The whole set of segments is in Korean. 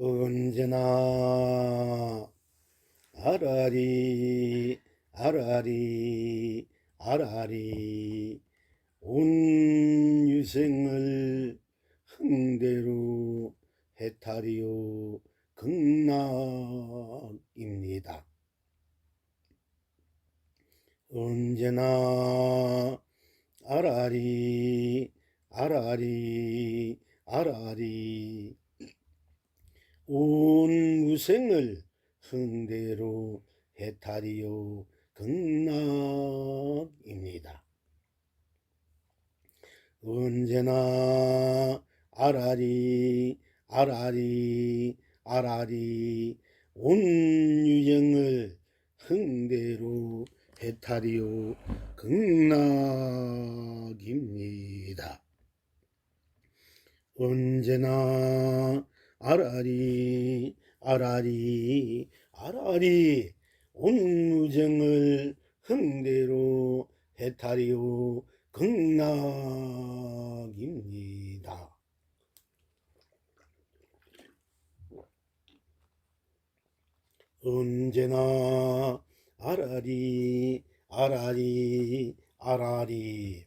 언제나 아라리 아라리 아라리 온 유생을 흥대로 해탈이요 극락입니다. 언제나 아라리 아라리 아라리 온 무생을 흥대로 해탈이요 극락입니다. 언제나 아라리 아라리 아라리 온 유정을 흥대로 해탈이요 극락입니다. 언제나 아라리 아라리 아라리 온무정을 흥대로 해탈이요 극락입니다. 언제나 아라리 아라리 아라리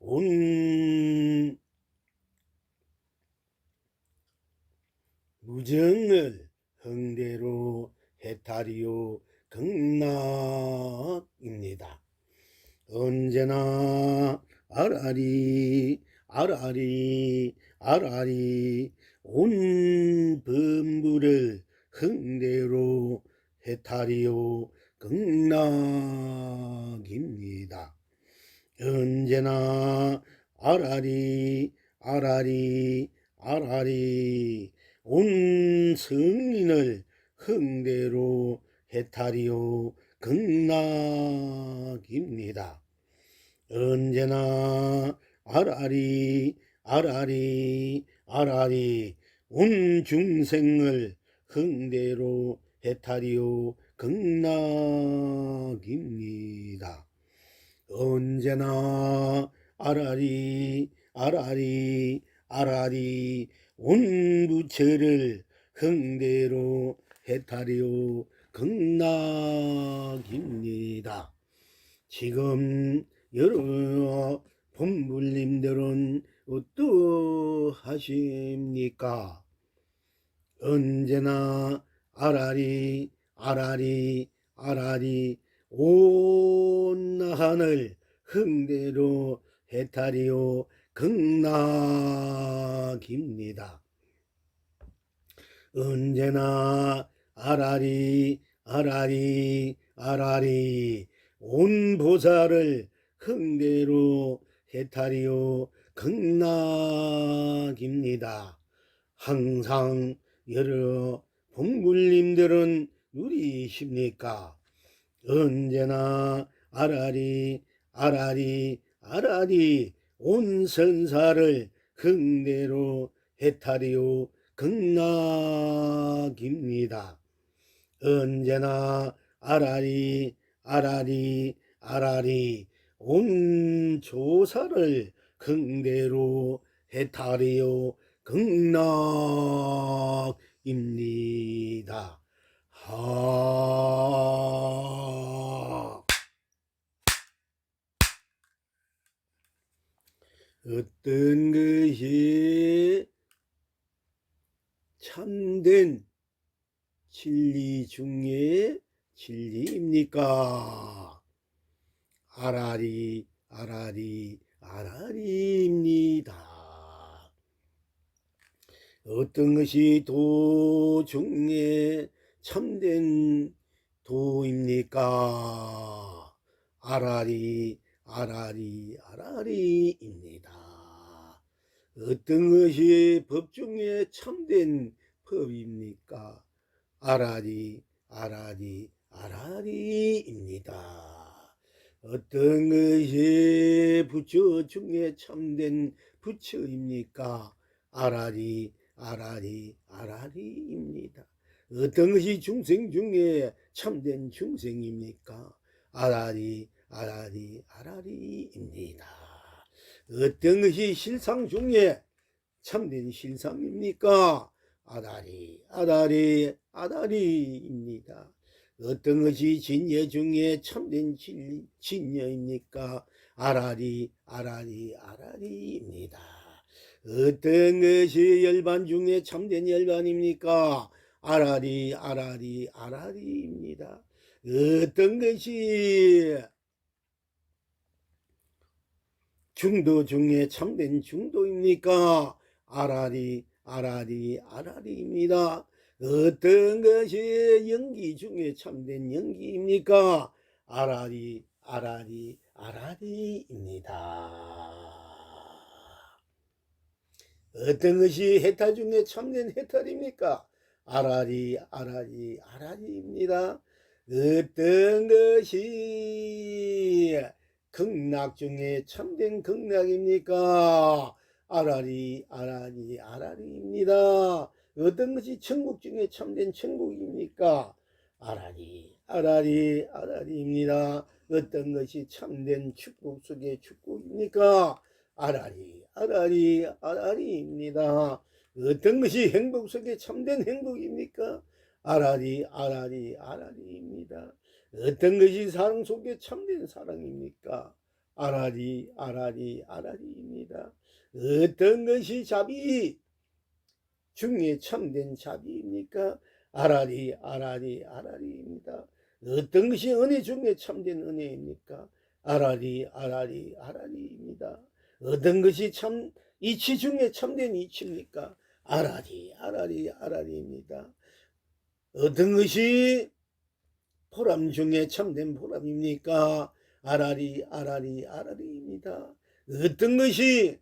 온 무정을 흥대로 해탈이요 극락입니다. 언제나 아라리 아라리 아라리 온 범부를 흥대로 해탈이요 극락입니다. 언제나 아라리 아라리 아라리 온 성인을 흥대로 해탈이요 극락입니다. 언제나 아라리 아라리 아라리 온 중생을 흥대로 해탈이요 극락입니다. 언제나 아라리 아라리 아라리 온 부처를 흥대로 해탈이요 극락입니다. 지금 여러 본불님들은 어떠하십니까? 언제나 아라리 아라리 아라리 온 하늘 흥대로 해탈이요 극락입니다. 언제나 아라리 아라리 아라리 온 보살을 흥대로 해탈이요 극락입니다. 항상 여러 봉불님들은 누리십니까? 언제나 아라리 아라리 아라리 온 선사를 흥대로 해탈이요 극락입니다. 언제나 아라리 아라리 아라리 온 조사를 흥대로 해탈이요 극락입니다. 하 어떤 것이 참된 진리 중에 진리입니까? 아라리 아라리 아라리입니다. 어떤 것이 도 중에 참된 도입니까? 아라리 아라리 아라리입니다. 어떤 것이 법 중에 참된 법입니까? 아라리 아라리 아라리입니다. 어떤 것이 부처 중에 참된 부처입니까? 아라리 아라리 아라리입니다. 어떤 것이 중생 중에 참된 중생입니까? 아라리 아라리 아라리입니다. 어떤 것이 실상 중에 참된 실상입니까? 아다리 아다리 아다리입니다. 어떤 것이 진여 중에 참된 진- 진여입니까? 아라리 아라리 아라리입니다. 어떤 것이 열반 중에 참된 열반입니까? 아라리 아라리 아라리입니다. 어떤 것이 중도 중에 참된 중도입니까? 아라리 아라리 아라리입니다. 어떤 것이 연기 중에 참된 연기입니까? 아라리 아라리 아라리입니다. 어떤 것이 해탈 중에 참된 해탈입니까? 아라리 아라리 아라리입니다. 어떤 것이 극락 중에 참된 극락입니까? 아라리 아라리 아라리입니다. 어떤 것이 천국 중에 참된 천국입니까? 아라리 아라리 아라리입니다. 어떤 것이 참된 축복 속의 축복입니까? 아라리 아라리 아라리입니다. 어떤 것이 행복 속에 참된 행복입니까? 아라리 아라리 아라리입니다. 어떤 것이 사랑 속에 참된 사랑입니까? 아라리 아라리 아라리입니다. 어떤 것이 자비 중에 참된 자비입니까? 아라리 아라리 아라리입니다. 어떤 것이 은혜 중에 참된 은혜입니까? 아라리 아라리 아라리입니다. 어떤 것이 참 이치 중에 참된 이치입니까? 아라리 아라리 아라리입니다. 어떤 것이 보람 중에 참된 보람입니까? 아라리 아라리 아라리입니다. 어떤 것이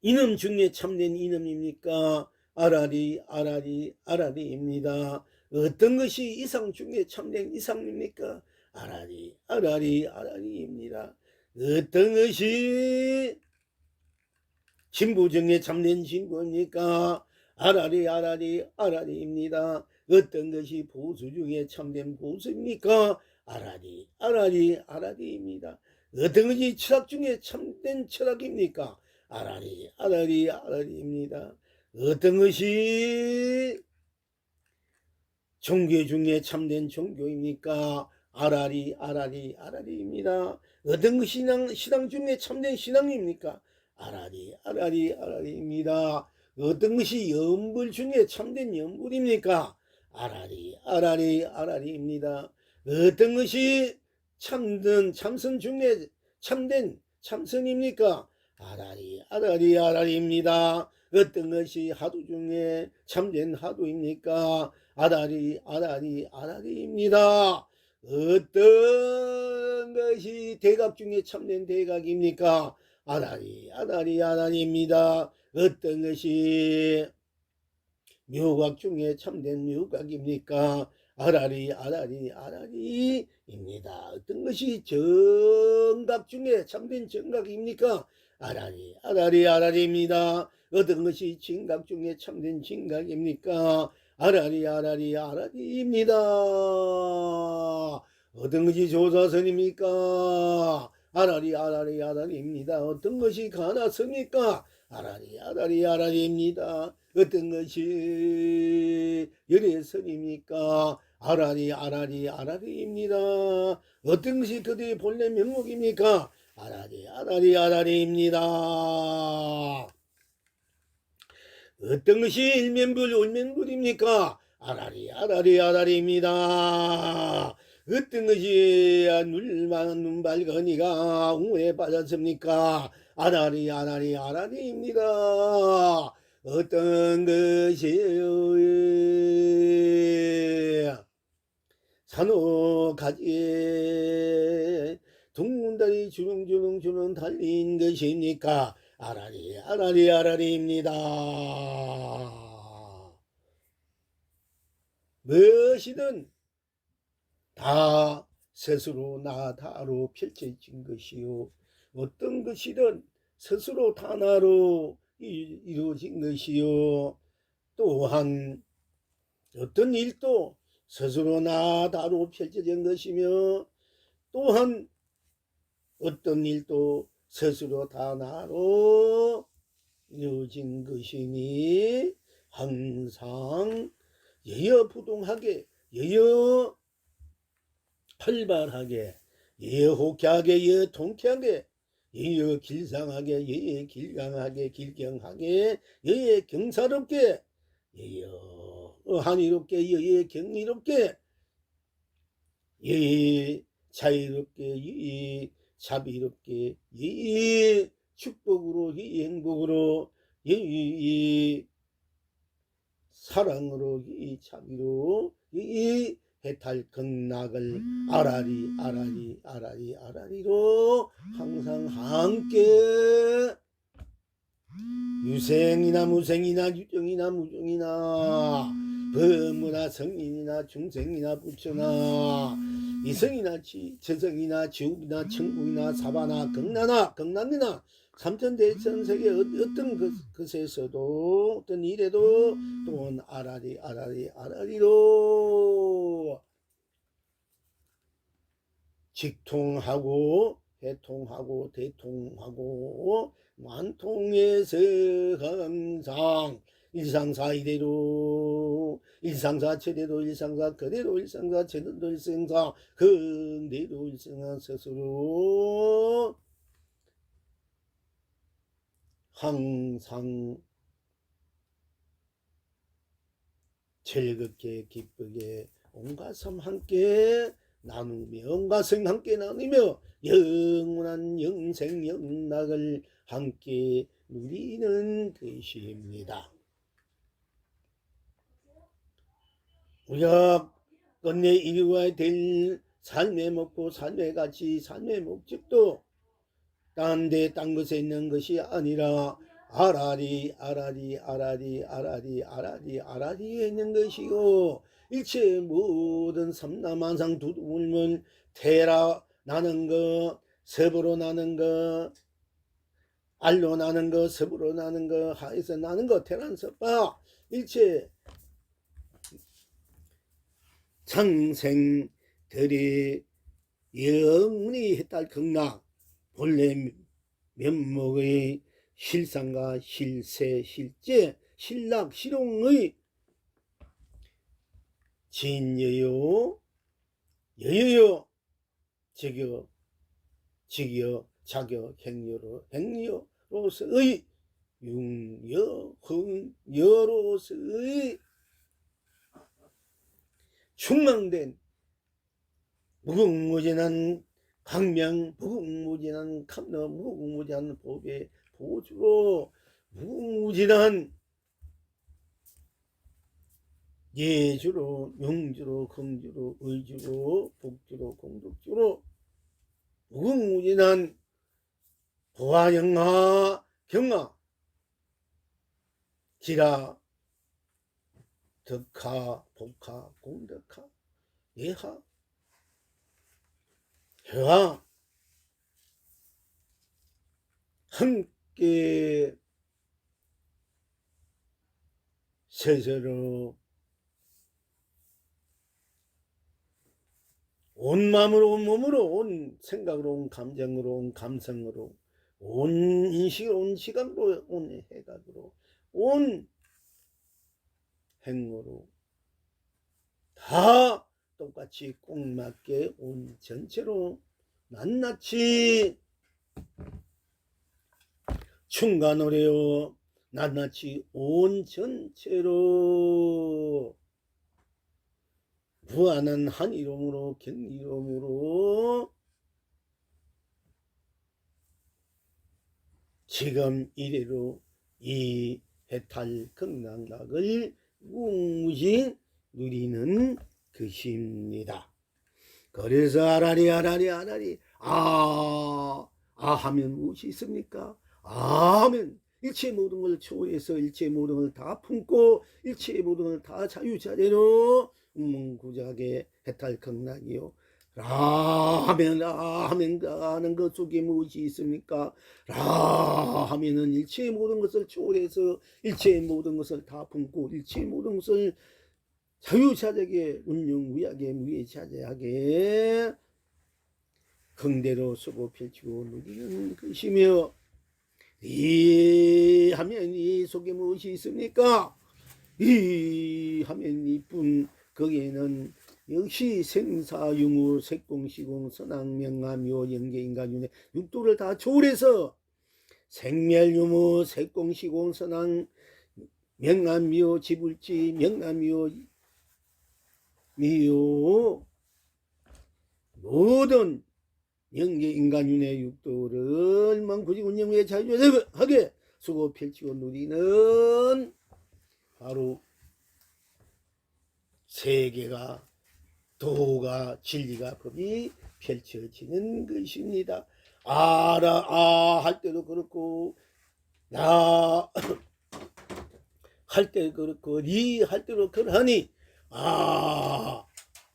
이놈 중에 참된 이놈입니까? 아라리 아라리 아라리입니다. 어떤 것이 이상 중에 참된 이상입니까? 아라리 아라리 아라리입니다. 어떤 것이 진부 중에 참된 진부입니까? 아라리 아라리 아라리입니다. 어떤 것이 보수 중에 참된 보수입니까? 아라리 아라리 아라리입니다. 어떤 것이 철학 중에 참된 철학입니까? 아라리 아라리 아라리입니다. 어떤 것이 종교 중에 참된 종교입니까? 아라리 아라리 아라리입니다. 어떤 것이 신앙, 신앙 중에 참된 신앙입니까? 아라리 아라리 아라리입니다. 어떤 것이 연불 중에 참된 연불입니까? 아라리 아라리 아라리입니다. 어떤 것이 참된 참선 중에 참된 참선입니까? 아라리 아라리 아라리입니다. 어떤 것이 하도 중에 참된 하도입니까? 아라리 아라리 아라리입니다. 어떤 것이 대각 중에 참된 대각입니까? 아라리 아라리 아라리입니다. 어떤 것이 묘각 중에 참된 묘각입니까? 아라리 아라리 아라리입니다. 어떤 것이 정각 중에 참된 정각입니까? 아라리 아라리 아라리입니다. 어떤 것이 진각 중에 참된 진각입니까? 아라리 아라리 아라리입니다. 어떤 것이 조사선입니까? 아라리 아라리 아라리입니다. 어떤 것이 가나선입니까? 아라리 아라리 아라리입니다. 어떤 것이 열애선입니까? 아라리 아라리 아라리입니다. 어떤 것이 그들의 본래 명목입니까? 아라리 아라리 아라리입니다. 어떤 것이 일면불 울면불입니까? 아라리 아라리 아라리입니다. 어떤 것이 눈만 눈발거니가 웅에 빠졌습니까? 아라리 아라리 아라리입니다. 어떤 것이 산호가지에 둥근다리 주렁주렁 주렁 달린 것입니까? 아라리 아라리 아라리입니다. 무엇이든 다 스스로 나다로 펼쳐진 것이요 어떤 것이든 스스로 다나로 이- 이루어진 것이요. 또한 어떤 일도 스스로 나다로 펼쳐진 것이며 또한 어떤 일도 스스로 다 나로 이루어진 것이니 항상 여여부동하게 여여 활발하게 여호쾌하게 여통쾌하게 여여 길상하게 여여 길강하게 길경하게 여여 경사롭게 여여 한이롭게 여여 경이롭게 여여 자유롭게 여여 자비롭게 여여 축복으로 여여 행복으로 여여 사랑으로 이 자비로 이 해탈 극락을 아라리 아라리 아라리 아라리로 항상 함께. 유생이나 무생이나 유정이나 무정이나 범이나 성인이나 중생이나 부처나 이성이나 지, 저성이나 지옥이나 천국이나 사바나 극나나 극난이나 삼천대천 세계 어- 어떤 것, 것에서도 어떤 일에도 또한 아라리 아라리 아라리로 직통하고 해통하고 대통하고 만통에서 항상 일상사 이대로 일상사 최대로 일상사 그대로 일상사 최대로 일상사 근대로 일상사 스스로 항상 즐겁게 기쁘게 온갖 삶 함께 나누며 온갖 생 함께 나누며 영원한 영생 영락을 함께 누리는 것입니다. 우리가 끝내 이루어야 될 삶의 목표, 삶의 가치, 삶의 목적도 딴데 딴 것에 있는 것이 아니라 아라리 아라리 아라리 아라리 아라리 아라리에 있는 것이고 일체 모든 삼라만상 두두물문 태라 나는 것 섭으로 나는 것 알로 나는 것 섭으로 나는 것 하에서 나는 것 태란 섭바. 일체 창생들이 영원히 했달 극락 본래 면목의 실상과 실세 실제 신락 실용의 진여요 여여요 직여 직여 자겨 행여로 행여로서의 융여 흥여로서의 충망된 무궁무진한 강명 무궁무진한 감너 무궁무진한 법의 보주로 무궁무진한 예주로 명주로 긍주로 의주로 복주로 공덕주로 무궁무진한 보아영하 경하 기라 덕하 복하 공덕하 예하 해와 함께 스스로 온 마음으로 온 몸으로 온 생각으로 온 감정으로 온 감성으로 온 인식으로 온 시각으로 온 해각으로 온 행으로 다 똑같이 꼭 맞게 온 전체로 낱낱이 충간오래요. 낱낱이 온 전체로 무한한 한 이름으로 경 이름으로 지금 이래로 이 해탈 극락락을 무무시 누리는 것입니다. 그래서 아라리 아라리 아라리 아, 아 하면 무엇이 있습니까? 아 하면 일체 모든 걸 초월해서 일체 모든 걸 다 품고 일체 모든 걸 다 자유자재로 문구작의 해탈 극락이요. 라 하면 라 하면 라 하는 것 속에 무엇이 있습니까? 라 하면은 일체의 모든 것을 초월해서 일체의 모든 것을 다 품고 일체의 모든 것을 자유자재하게 운영무야하게 무예자재하게 긍대로 쓰고 펼치고 누리는 것이며 이 하면 이 속에 무엇이 있습니까? 이 하면 이뿐 거기에는 역시 생사유무 색공 시공 선악 명암요 영계인간 윤회 육도를 다 초월해서 생멸 유무 색공 시공 선악 명암미요 지불지 명암미요 미요. 모든 영계 인간윤회 육도를 망구지 운영에 자유하게 수고 펼치고 누리는 바로 세계가 도가 진리가 법이 펼쳐지는 것입니다. 알아 아할 때도 그렇고 나 할 때 그렇고 니 할 때도 그러하니 아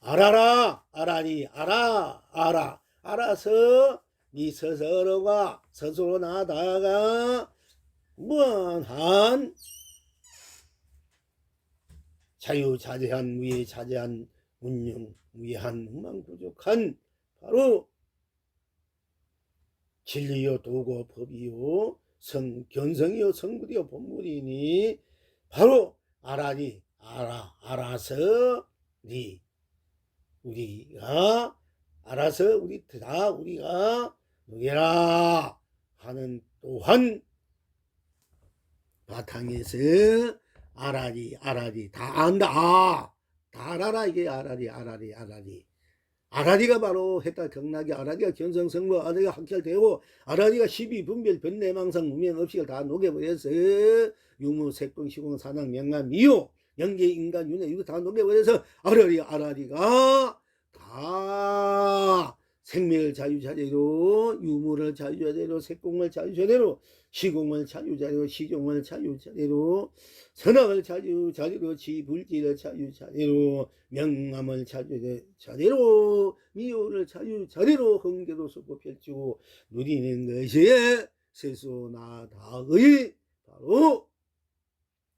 알아라 알아니 알아 알아 알아서 니 스스로가 스스로 나다가 무한한 자유자재한 무예자재한 운영 무예한 무망부족한 바로 진리요 도고 법이요 성 견성이요 성불이요 본물이니 바로 알아니 알아 알아서 니 우리가 알아서 우리 다 우리가 누게라 하는 또한 바탕에서 알아리 알아리 다 안다. 아, 다 알아라 이게 알아리 알아리 알아리. 아라리가 바로 했다 경락이 아라리가 견성성모 아라리가 학철되고 아라리가 십이 분별 변내망상 무명 없이를 다 녹여버려서 유무 색공 시공 산악 명암 미요 영계 인간 윤회 이거 다 녹여버려서 아라리 아라리가 다 생명을 자유자재로 유무를 자유자재로 색공을 자유자재로 시공을 자유자재로 시종을 자유자재로 선악을 자유자재로 지불지를 자유자재로 명암을 자유자재로 미호를 자유자재로 흥계로 쏟고 펼치고 누리는 것이 세수나다의 바로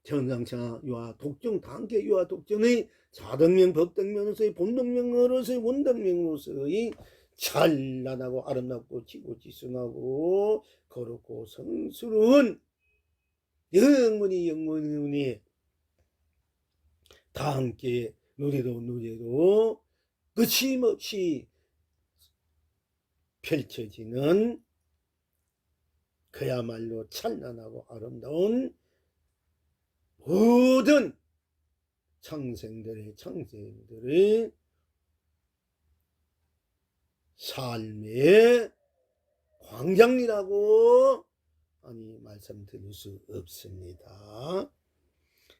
천상차 유아 독정 단계 유아 독정의 자덕명 법덕명으로서의 본덕명으로서의 원덕명으로서의 찬란하고 아름답고 지고지순하고 거룩고 성스러운 영원히 영원히 다 함께 노래도 노래도 거침없이 펼쳐지는 그야말로 찬란하고 아름다운 모든 창생들의 창생들의 삶의 광장이라고 아니 말씀드릴 수 없습니다.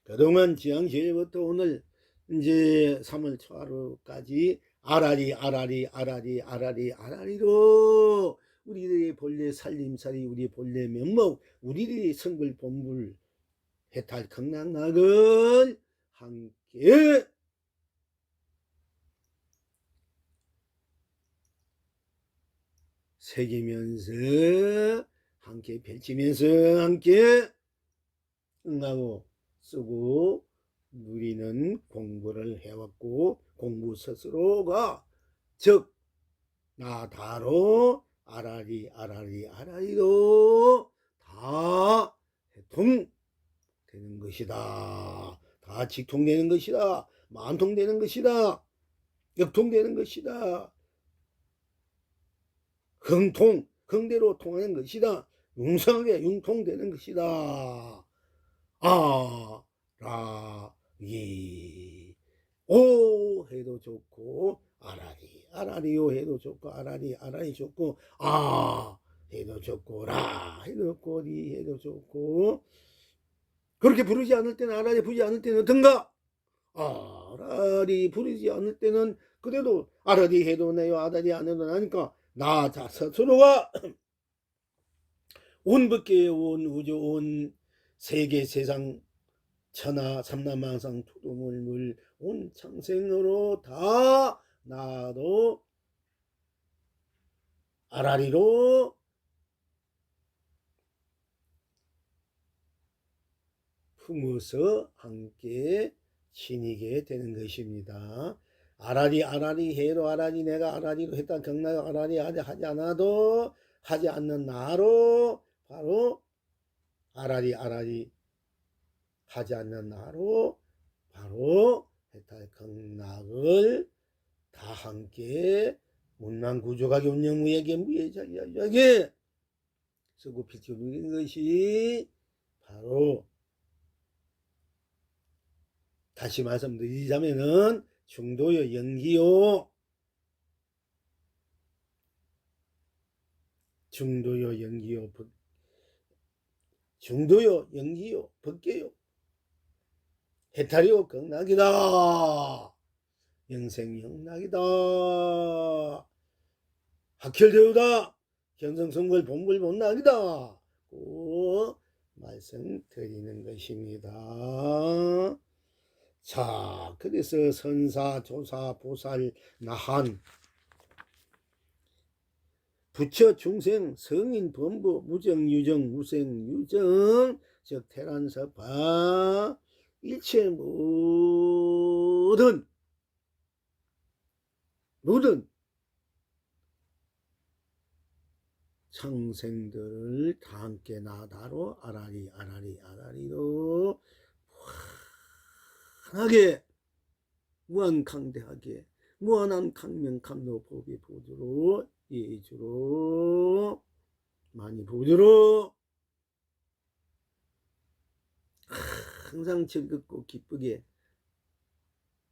그동안 지향시에부터 오늘 이제 3월 초하루까지 아라리 아라리 아라리 아라리 아라리로 우리들의 본래 살림살이 우리 본래 면목 우리들의 성불 본불 해탈 극락락을 함께 새기면서 함께 펼치면서 함께 응하고 쓰고 누리는 공부를 해왔고 공부 스스로가 즉 나다로 아라리 아라리 아라리로 다 해통 되는 것이다. 다 직통되는 것이다. 만통되는 것이다. 역통되는 것이다. 흥통, 흥대로 통하는 것이다. 융성하게 융통되는 것이다. 아, 라, 이, 오 해도 좋고, 아라리, 아라리요 해도 좋고, 아라리, 아라리 좋고, 아 해도 좋고, 라 해도 좋고, 리 해도 좋고, 그렇게 부르지 않을 때는 아라리 부르지 않을 때는 어떤가? 아라리 부르지 않을 때는 그래도 아라리 해도 내요 아라리 안 해도 나니까 나 자서 스스로가 온 밖에 온 우주 온 세계 세상 천하 삼남망상 투도물물 온 창생으로 다 나도 아라리로 품어서 함께 지니게 되는 것입니다. 아라리 아라리 해로 아라리 내가 아라리로 했다. 경락 아라리 하지 않아도 하지 않는 나로 바로 아라리 아라리 하지 않는 나로 바로 해탈 극락을 다 함께 문난 구조가 운영무에게 무예자리하게 쓰고 누린 것이 바로 다시 말씀드리자면은 중도요 연기요. 중도요 연기요. 벗 중도요 연기요. 벗게요. 해탈이요. 극락이다. 영생 영락이다. 학혈대우다. 견성성걸 본불 본락이다. 고 말씀드리는 것입니다. 자, 그래서 선사, 조사, 보살, 나한, 부처, 중생, 성인, 범부, 무정, 유정, 무생, 유정, 즉 태란서파, 일체 모든 모든 창생들을 다 함께 나다로 아라리 아라리 아라리로 무한하게 무한강대하게 무한한 강명 감로 보비 보주로 예주로 많이 보주로 항상 즐겁고 기쁘게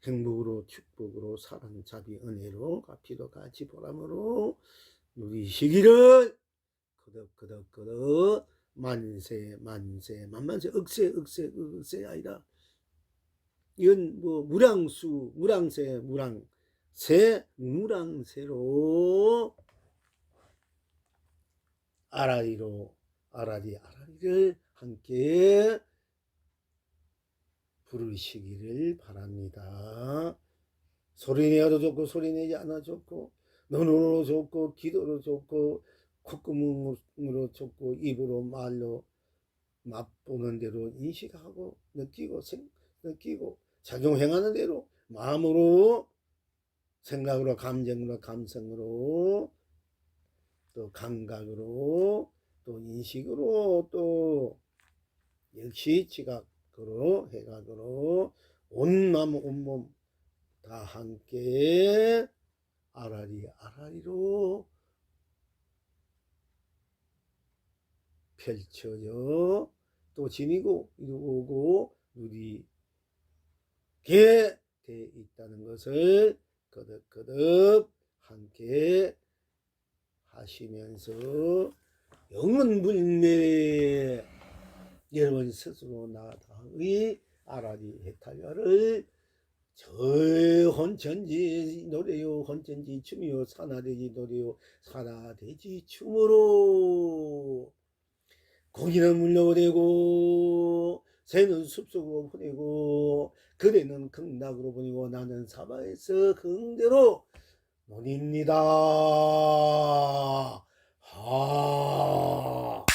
행복으로 축복으로 사랑 자비 은혜로 가피로 같이 보람으로 누리시기를 그덕그덕그덕 만세 만세 만만세 억세 억세 억세 아니라 이건 뭐 무량수 무량세 무량세 무량세로 아라리로 아라리 아라리를 함께 부르시기를 바랍니다. 소리내어도 좋고 소리내지 않아 좋고 눈으로 좋고 기도로 좋고 콧구멍으로 좋고 입으로 말로 맛보는 대로 인식하고 느끼고 생, 느끼고 작용행하는 대로 마음으로 생각으로 감정으로 감성으로 또 감각으로 또 인식으로 또 역시 지각으로 해각으로 온마음 온몸 다 함께 아라리 아라리로 펼쳐져 또 지니고 이루고 누리 게 돼 있다는 것을 거듭거듭 함께 하시면서 영원불멸 여러분 스스로 나다의 아라리 해탈가를 저 혼천지 노래요 혼천지 춤이요 산하대지 노래요 산하대지 춤으로 고기는 물려보내고 새는 숲속으로 보내고 그대는 극락으로 보내고 나는 사바에서 긍대로 보냅니다. 하.